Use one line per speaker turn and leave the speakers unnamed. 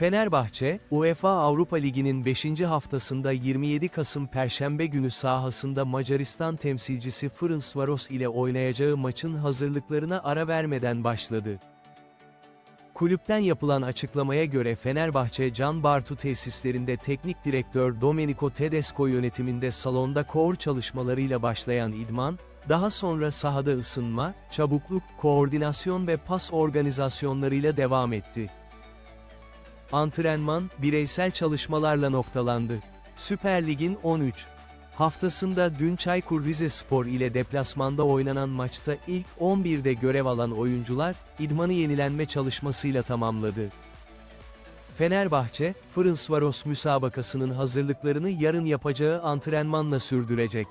Fenerbahçe, UEFA Avrupa Ligi'nin 5. haftasında 27 Kasım Perşembe günü sahasında Macaristan temsilcisi Ferencvaros ile oynayacağı maçın hazırlıklarına ara vermeden başladı. Kulüpten yapılan açıklamaya göre Fenerbahçe Can Bartu tesislerinde teknik direktör Domenico Tedesco yönetiminde salonda kor çalışmalarıyla başlayan idman, daha sonra sahada ısınma, çabukluk, koordinasyon ve pas organizasyonlarıyla devam etti. Antrenman, bireysel çalışmalarla noktalandı. Süper Lig'in 13 haftasında dün Çaykur Rizespor ile deplasmanda oynanan maçta ilk 11'de görev alan oyuncular, idmanı yenilenme çalışmasıyla tamamladı. Fenerbahçe, Ferencvaros müsabakasının hazırlıklarını yarın yapacağı antrenmanla sürdürecek.